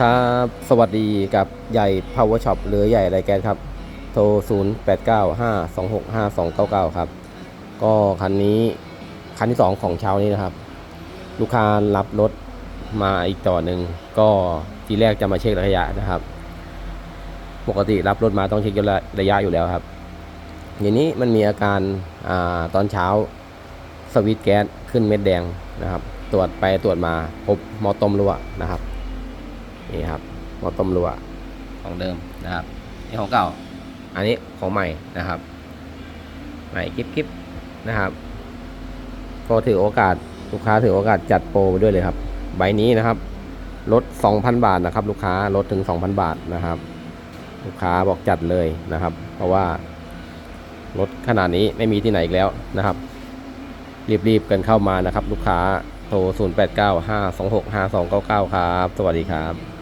ครับ สวัสดีกับใหญ่ Power Shop หรือใหญ่ไรแกนครับ โทร 0 8 9 5 2 6 5 2 9 9 ครับ ก็คันนี้คันที่ 2 ของเช้านี้นะครับ ลูกค้ารับรถมาอีกต่อหนึ่งก็ทีแรกจะมาเช็คระยะนะครับ ปกติรับรถมาต้องเช็คระยะอยู่แล้วครับทีนี้มันมีอาการอาตอนเช้าสวิตช์แก๊สขึ้นเม็ดแดงนะครับ ตรวจไปตรวจมาพบมอต้มรั่วนะครับ นี่ครับหมอต้มรั่วของเดิมนะครับนี่ของเก่า อันนี้ของใหม่นะครับ ใหม่กิ๊บกิ๊บนะครับก็ถือโอกาสลูกค้าถือโอกาสจัดโปรไปด้วยเลยครับ ใบนี้นะครับลด 2,000 บาทนะครับ ลูกค้าลดถึง 2,000 บาทนะครับ ลูกค้าบอกจัดเลยนะครับ เพราะว่ารถขนาดนี้ไม่มีที่ไหนอีกแล้วนะครับ รีบๆกันเข้ามานะครับ ลูกค้าโทร 0895265299 ครับ สวัสดีครับ